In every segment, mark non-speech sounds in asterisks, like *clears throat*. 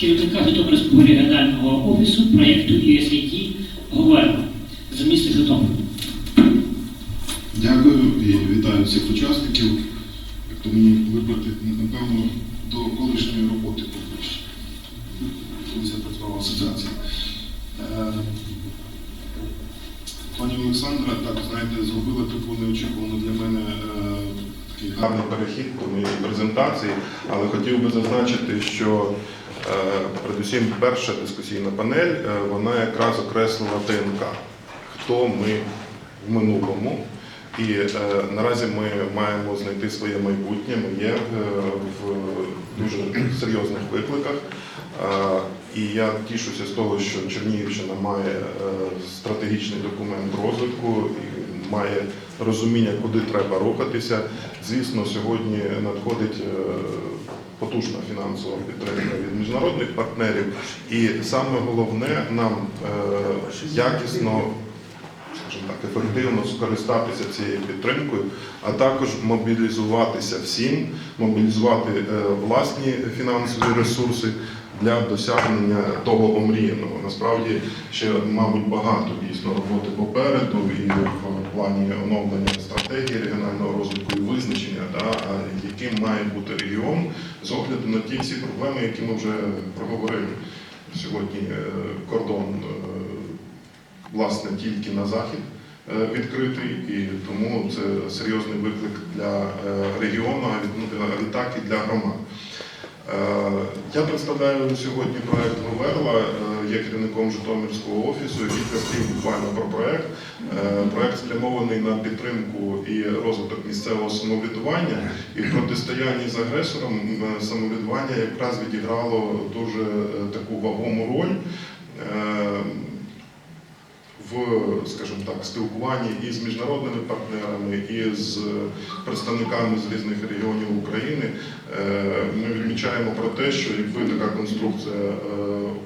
керівника Житомирського регіонального офісу проєкту USAID Говерла з міста Житомир. Дякую і вітаю всіх учасників. Як то мені вибрати, напевно, до колишньої роботи поближче. Колись я працював. Е, Пані Олександра, так, знаєте, зробила таку неочікувану для мене е, такий гарний перехід до моєї презентації, але хотів би зазначити, що передусім перша дискусійна панель, е, вона якраз окреслила ДНК. Хто ми в минулому. І е, наразі ми маємо знайти своє майбутнє. Ми є е, в дуже серйозних викликах. Е, і я тішуся з того, що Чернігівщина має е, стратегічний документ розвитку і має розуміння, куди треба рухатися. Звісно, сьогодні надходить е, потужна фінансова підтримка від міжнародних партнерів. І саме головне нам е, якісно скажімо так, ефективно скористатися цією підтримкою, а також мобілізуватися всім, мобілізувати е, власні фінансові ресурси для досягнення того омріяного. Насправді ще, мабуть, багато дійсно роботи попереду і в плані оновлення стратегії регіонального розвитку і визначення, да, яким має бути регіон з огляду на ті всі проблеми, які ми вже проговорили. Сьогодні е, кордон е, власне тільки на захід е, відкритий, і тому це серйозний виклик для регіону, ну, а відтак і для громад. Е, Я представляю сьогодні проект Говерла, е, є керівником Житомирського офісу. Кілька слів буквально про проект. Е, Проект спрямований на підтримку і розвиток місцевого самоврядування і в протистоянні з агресором самоврядування якраз відіграло дуже таку вагому роль. В, скажімо так, спілкуванні і з міжнародними партнерами, і з представниками з різних регіонів України, е, ми відмічаємо про те, що якби така конструкція е,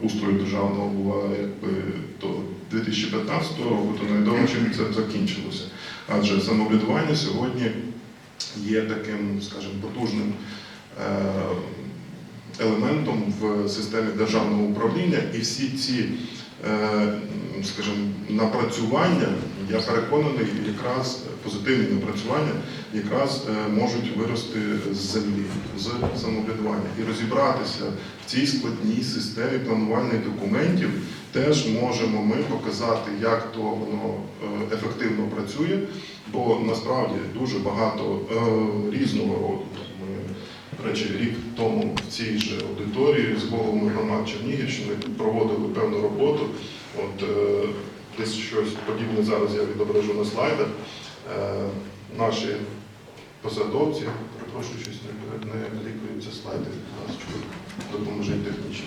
устрою державного була якби до 2015 року, то невідомо чим це закінчилося. Адже самоврядування сьогодні є таким, скажімо, потужним. е, Елементом в системі державного управління і всі ці скажімо, напрацювання, я переконаний, якраз позитивні напрацювання якраз е, можуть вирости з землі, з самоврядування і розібратися в цій складній системі планувальних документів. Теж можемо ми показати, як то воно е, ефективно працює, бо насправді дуже багато е, різного роду. До речі, рік тому в цій же аудиторії з головами громад Чернігівщини проводили певну роботу. От е, десь щось подібне зараз я відображу на слайдах. Е, наші посадовці, перепрошую, щось не, клікаються слайди, будь ласка, допоможіть технічно.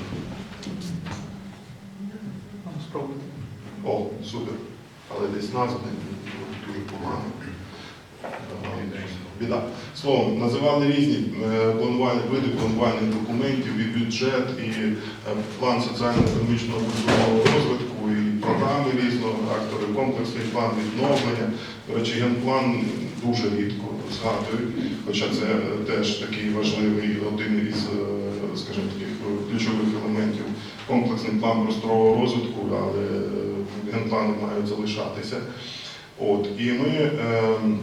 Спробуйте. О, супер. Але десь назва дуже погано. Біда. Словом, називали різні е, планувальні види планувальних документів, і бюджет, і е, план соціально-економічного розвитку, і програми різного характеру, комплексний план відновлення. До речі, генплан дуже рідко згадують, хоча це теж такий важливий один із, е, скажімо, таких ключових елементів. Комплексний план просторового розвитку, але генплани мають залишатися. От, і ми ем,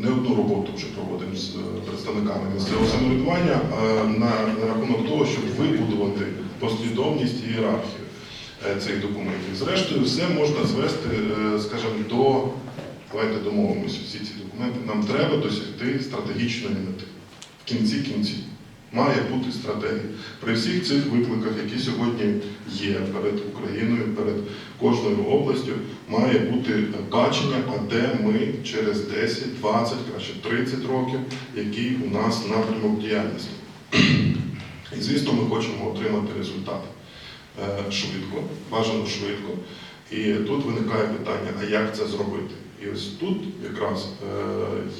не одну роботу вже проводимо з е, представниками місцевого самоврядування на, на рахунок того, щоб вибудувати послідовність і ієрархію е, цих документів. Зрештою, все можна звести, е, скажімо, до давайте домовимося, всі ці документи. Нам треба досягти стратегічної мети. В кінці кінців має бути стратегія. При всіх цих викликах, які сьогодні є перед Україною, перед кожною областю, має бути бачення, а де ми через 10, 20, краще 30 років, який у нас напрямок діяльності. І звісно, ми хочемо отримати результат е, швидко, бажано швидко. І тут виникає питання, а як це зробити? І ось тут якраз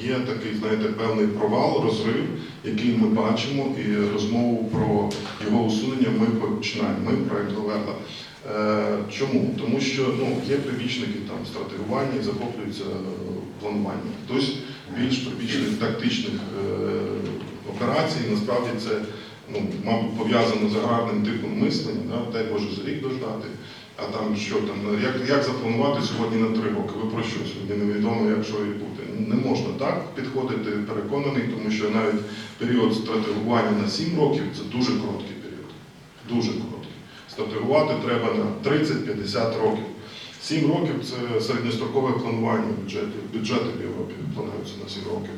е, є такий, знаєте, певний провал, розрив, який ми бачимо, і розмову про його усунення ми починаємо. Ми проект Говерла. Е, Чому? Тому що ну, є прибічники там стратегування і захоплюються е, планування. Хтось більш прибічних тактичних операцій. Насправді це, ну, мабуть, пов'язано з аграрним типом мислення, да? дай Боже за рік дождати. А там що там, ну, як, як запланувати сьогодні на три роки? Ви про що сьогодні невідомо, як що і буде. Не можна так підходити, переконаний, тому що навіть період стратегування на 7 років це дуже короткий період. Дуже короткий. Стратегувати треба на 30-50 років. 7 років це середньострокове планування бюджету. Бюджети в Європі плануються на 7 років.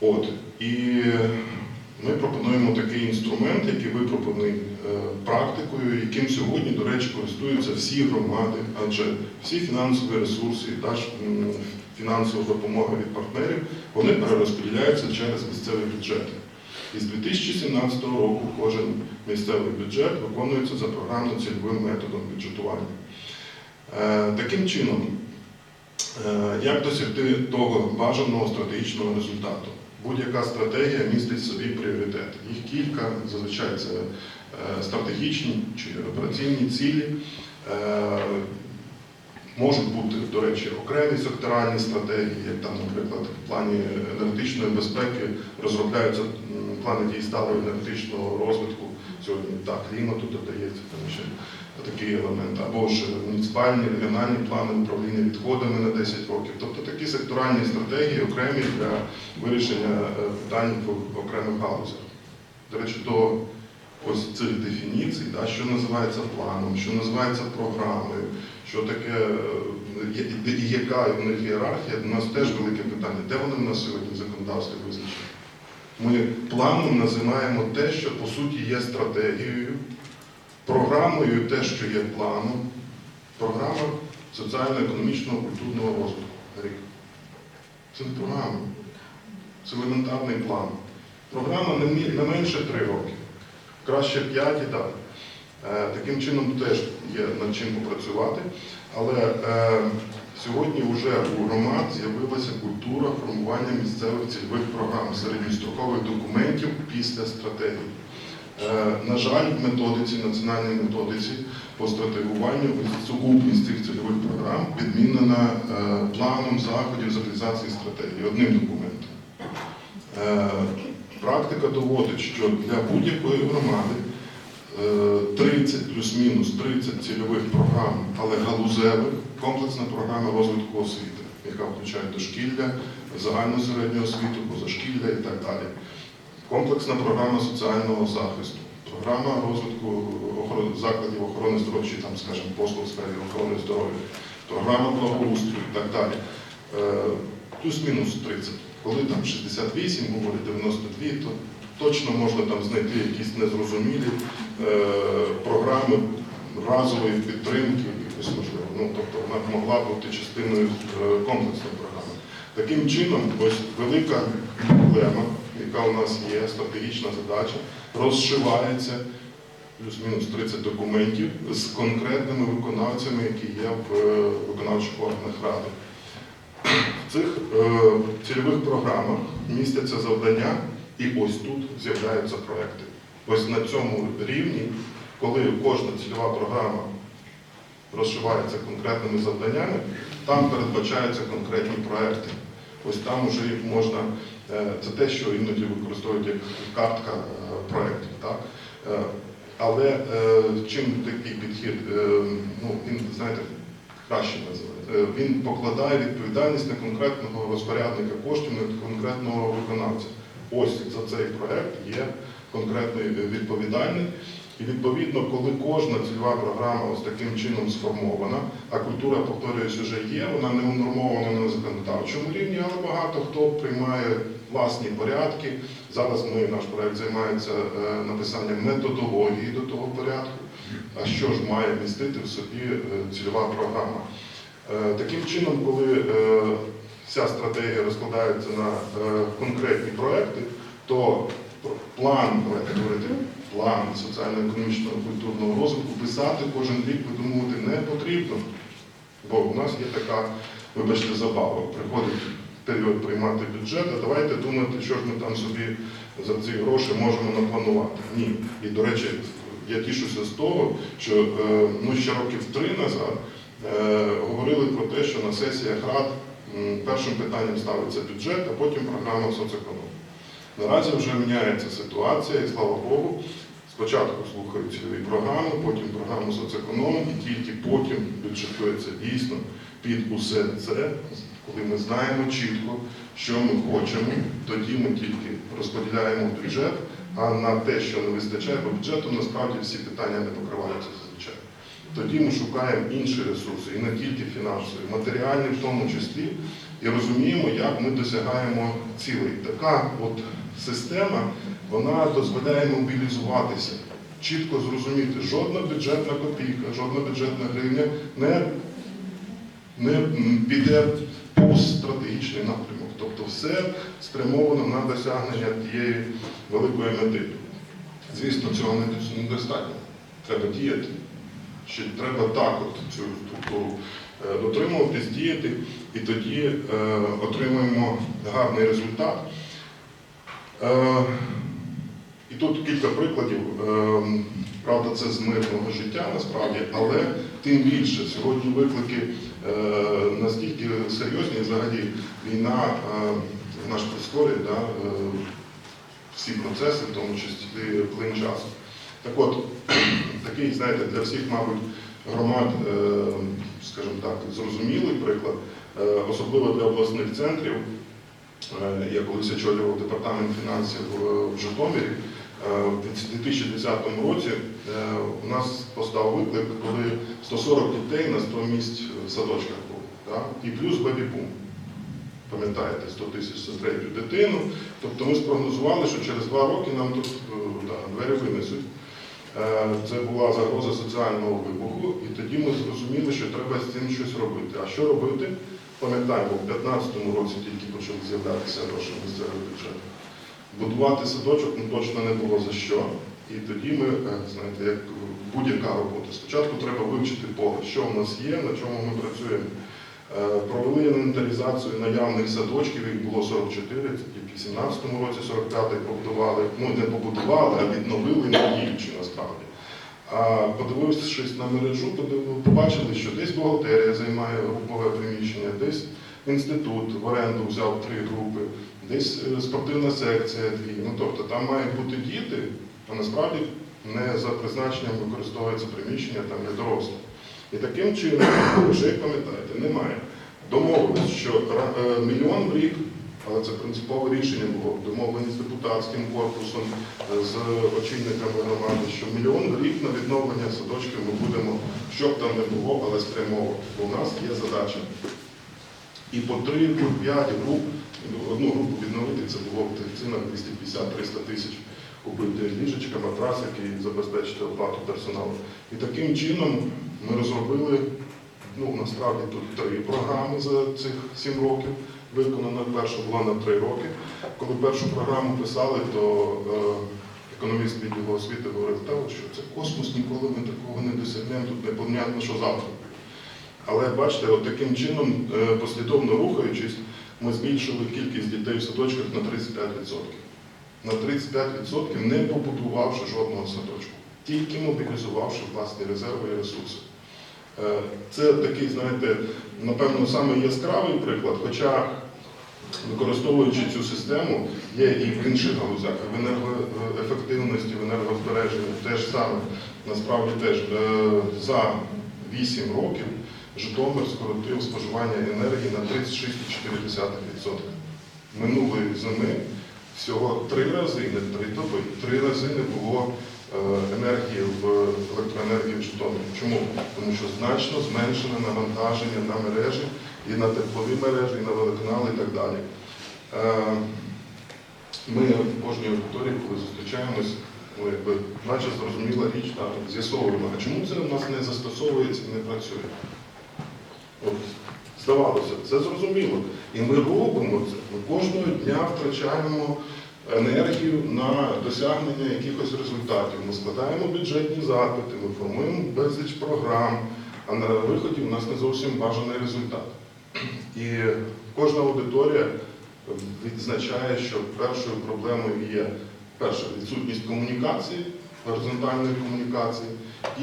От. І ми пропонуємо такий інструмент, який випробуваний е, практикою, яким сьогодні, до речі, користуються всі громади, адже всі фінансові ресурси та фінансова допомога від партнерів, вони перерозподіляються через місцеві бюджети. І з 2017 року кожен місцевий бюджет виконується за програмно-цільовим методом бюджетування. Е, Таким чином, е, як досягти того бажаного стратегічного результату? Будь-яка стратегія містить собі пріоритети. Їх кілька, зазвичай це е, стратегічні чи операційні цілі. Е, Можуть бути, до речі, окремі секторальні стратегії, як там, наприклад, в плані енергетичної безпеки розробляються плани дій сталого енергетичного розвитку. Сьогодні так, клімату додається такий елемент, або ж муніципальні регіональні плани управління відходами на 10 років. Тобто такі секторальні стратегії окремі для вирішення е, питань в окремих галузях. До речі, до ось цих дефініцій, да, що називається планом, що називається програмою, що таке, е, яка в них ієрархія, у нас теж велике питання. Де вони в нас сьогодні в законодавстві визначені? Ми планом називаємо те, що по суті є стратегією, програмою те, що є планом, програма соціально-економічного культурного розвитку. Рік. Це не програма, це елементарний план. Програма не, менше три роки, краще п'ять і далі. Е, Таким чином теж є над чим попрацювати. Але е, сьогодні вже у громад з'явилася культура формування місцевих цільових програм, середньострокових документів після стратегії. Е, На жаль, в методиці, національній методиці по стратегуванню сукупність цих цільових програм відмінена е, планом заходів з реалізації стратегії одним документом. Е, Практика доводить, що для будь-якої громади е, 30 плюс-мінус 30 цільових програм, але галузевих, комплексна програма розвитку освіти, яка включає дошкілля, загальну середню освіту, позашкілля і так далі. Комплексна програма соціального захисту, програма розвитку закладів охорони здоров'я, там, скажімо, послуг в сфері охорони здоров'я, програма благоустрою і так далі. Е, Плюс-мінус 30. Коли там 68, говорить 92, то точно можна там знайти якісь незрозумілі е, програми разової підтримки, якось можливо. Ну, тобто вона могла бути частиною е, комплексної програми. Таким чином, ось велика проблема, яка у нас є, стратегічна задача, розшивається плюс-мінус 30 документів з конкретними виконавцями, які є в е, виконавчих органах ради. В цих е, цільових програмах містяться завдання, і ось тут з'являються проекти. Ось на цьому рівні, коли кожна цільова програма розшивається конкретними завданнями, там передбачаються конкретні проекти. Ось там вже їх можна, це те, що іноді використовують як картка е, проєктів. Так? Е, Але е, чим такий підхід, е, ну, він, знаєте, краще називає. Е, Він покладає відповідальність на конкретного розпорядника коштів, на конкретного виконавця. Ось за цей проект є конкретний відповідальний. І відповідно, коли кожна цільова програма ось таким чином сформована, а культура, повторююсь, вже є, вона не унормована на законодавчому рівні, але багато хто приймає власні порядки. Зараз ми, наш проект займається е, написанням методології до того порядку. А що ж має містити в собі е, цільова програма? Е, Таким чином, коли вся стратегія розкладається на конкретні проекти, то план, план соціально-економічного культурного розвитку писати кожен рік, видумувати не потрібно. Бо у нас є така, вибачте, забава. Приходить період приймати бюджет, а давайте думати, що ж ми там собі за ці гроші можемо напланувати. Ні. І, до речі, я тішуся з того, що ну, ще років три назад е, говорили про те, що на сесіях рад першим питанням ставиться бюджет, а потім програма соцеконом. Наразі вже міняється ситуація, і слава Богу. Спочатку слухають цільові програми, потім програму соцеконом, і тільки потім бюджетується дійсно під усе це, коли ми знаємо чітко, що ми хочемо, тоді ми тільки розподіляємо бюджет, а на те, що не вистачає по бюджету, насправді всі питання не покриваються зазвичай. Тоді ми шукаємо інші ресурси, і не тільки фінансові, матеріальні в тому числі, і розуміємо, як ми досягаємо цілей. Така от система вона дозволяє мобілізуватися, чітко зрозуміти, жодна бюджетна копійка, жодна бюджетна гривня не, не піде повз стратегічний напрямок. Тобто все спрямовано на досягнення тієї великої мети. Звісно, цього не- недостатньо. Треба діяти. Ще треба так от цю структуру е, дотримуватись, діяти, і тоді е, отримаємо гарний результат. Е, тут кілька прикладів. Е, правда, це з мирного життя насправді, але тим більше сьогодні виклики е, настільки серйозні, взагалі війна е, наш просторі, да, е, всі процеси, в тому числі плин часу. Так от, *clears throat* такий, знаєте, для всіх, мабуть, громад, скажімо так, зрозумілий приклад, особливо для обласних центрів. Я колись очолював департамент фінансів в Житомирі. Е, В 2010 році е, у нас постав виклик, коли 140 дітей на 100 місць в садочках було. да? І плюс бебі-бум. Пам'ятаєте, 100 тисяч за третю дитину. Тобто ми спрогнозували, що через два роки нам тут е, да, двері винесуть. Це була загроза соціального вибуху, і тоді ми зрозуміли, що треба з цим щось робити. А що робити? Пам'ятаємо, в 2015 році тільки почали з'являтися гроші в місцевий бюджет. Будувати садочок ну, точно не було за що. І тоді ми, е, знаєте, як будь-яка робота. Спочатку треба вивчити поле, що в нас є, на чому ми працюємо. Е, Провели інвентаризацію наявних садочків, їх було 44, це тільки в 17 році 45 побудували. Ну не побудували, а відновили не діючи насправді. А подивившись на мережу, побачили, що десь бухгалтерія займає групове приміщення, десь інститут в оренду взяв три групи, десь е, спортивна секція дві. Ну тобто там мають бути діти, а насправді не за призначенням використовується приміщення там для дорослих. І таким чином, вже як пам'ятаєте, немає. Домовились, що е, мільйон в рік, але це принципове рішення було, домовлені з депутатським корпусом, е, з очільниками громади, що мільйон в рік на відновлення садочків ми будемо, що б там не було, але спрямовувати. Бо у нас є задача. І по 3, по 5 груп, одну групу відновити, це було в цінах 250-300 тисяч купити ліжечка, матрасики і забезпечити оплату персоналу. І таким чином ми розробили, ну насправді тут три програми за цих сім років. Виконана перша була на три роки. Коли першу програму писали, то е, економіст відділу освіти говорив, що це космос, ніколи ми такого не досягнемо, тут непонятно, що завтра. Але бачите, от таким чином, е, послідовно рухаючись, ми збільшили кількість дітей в садочках на 35%. На 35% не побудувавши жодного садочку, тільки мобілізувавши власні резерви і ресурси. Е, Це такий, знаєте, напевно, самий яскравий приклад, хоча використовуючи цю систему, є і в інших галузях, в енергоефективності, в енергозбереженні теж саме, насправді теж е, за 8 років Житомир скоротив споживання енергії на 36,4%. Минулої зими всього три рази, не три доби, три рази не було е, енергії в електроенергії в Житомирі. Чому? Тому що значно зменшене навантаження на мережі і на теплові мережі, і на водоканали і так далі. Е, Ми в кожній аудиторії, коли зустрічаємось, ну, якби, наче зрозуміла річ, з'ясовуємо, а чому це у нас не застосовується і не працює? Здавалося, це зрозуміло. І ми робимо це. Ми кожного дня втрачаємо енергію на досягнення якихось результатів. Ми складаємо бюджетні запити, ми формуємо безліч програм, а на виході у нас не зовсім бажаний результат. І кожна аудиторія відзначає, що першою проблемою є перша відсутність комунікації, горизонтальної комунікації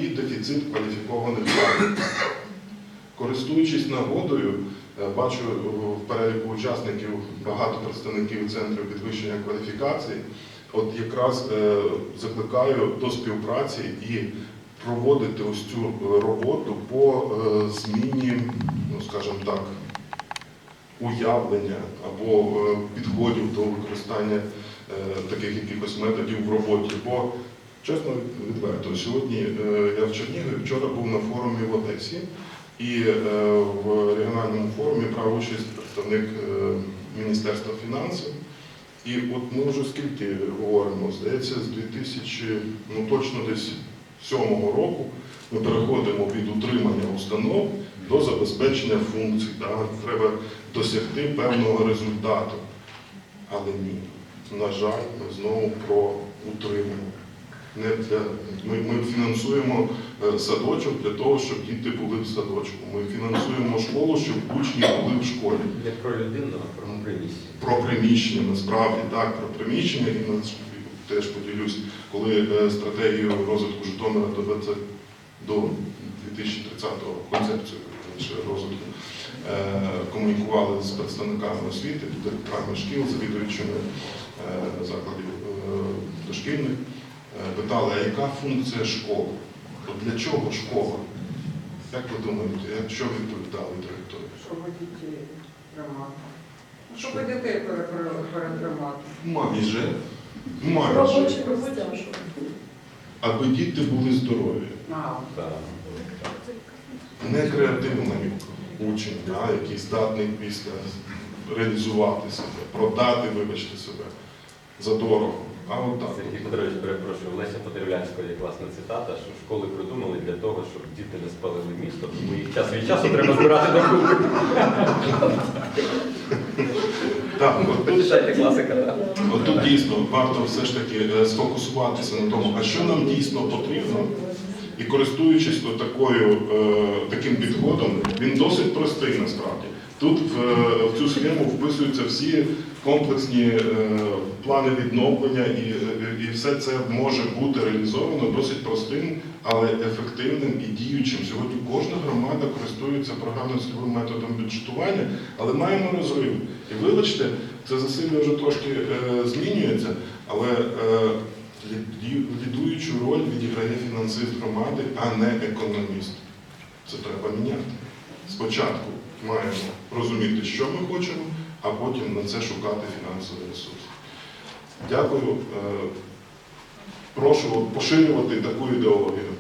і дефіцит кваліфікованих кадрів. Користуючись нагодою, Е, Бачу е, в переліку учасників багато представників центру підвищення кваліфікації. От якраз е, закликаю до співпраці і проводити ось цю роботу по зміні, ну скажімо так, уявлення або підходів до використання таких якихось методів в роботі. Бо, чесно відверто, сьогодні я в Чернігові, вчора був на форумі в Одесі, і е, в регіональному форумі брав участь представник е, Міністерства фінансів. І от ми вже скільки говоримо, здається, з 2000, ну точно десь сьомого року ми переходимо від утримання установ до забезпечення функцій. Да? Треба досягти певного результату. Але ні, на жаль, ми знову про утримання. Не для, ми, ми фінансуємо е, садочок для того, щоб діти були в садочку. Ми фінансуємо школу, щоб учні були в школі. Не про людину, а про приміщення. Про приміщення, насправді так, про приміщення, і на- теж поділюсь, коли е, стратегію розвитку Житомира до 20, до 2030-го концепцію розвитку е, комунікували з представниками освіти, директорами шкіл, завідувачами закладів дошкільних, питали, а яка функція школи? От для чого школа? Як ви думаєте, що відповідали директори? Щоб дітей тримати. Ну, Що? Щоб дітей пере- пере- перетримати. Майже. Майже. Робочі місця, Аби діти були здорові. Не креативний учень, а, який здатний після реалізувати себе, продати, вибачте себе, за дорого. А от так. Сергій Петрович, перепрошую, Леся Подеревлянського є класна цитата, що школи придумали для того, щоб діти не спалили місто, тому їх час від часу треба збирати до купи. Так, от тут, Лишайте класика, так. от тут дійсно варто все ж таки е, сфокусуватися на тому, а що нам дійсно потрібно. І користуючись такою, е, таким підходом, він досить простий насправді. Тут в, е, в цю схему вписуються всі комплексні е, плани відновлення, і, і все це може бути реалізовано досить простим, але ефективним і діючим. Сьогодні кожна громада користується програмно-цільовим методом бюджетування, але маємо розрив. І вибачте, це засилля вже трошки е, змінюється, але е, лідуючу роль відіграє фінансист громади, а не економіст. Це треба міняти. Спочатку маємо розуміти, що ми хочемо, а потім на це шукати фінансовий ресурс. Дякую. Е, Прошу поширювати таку ідеологію.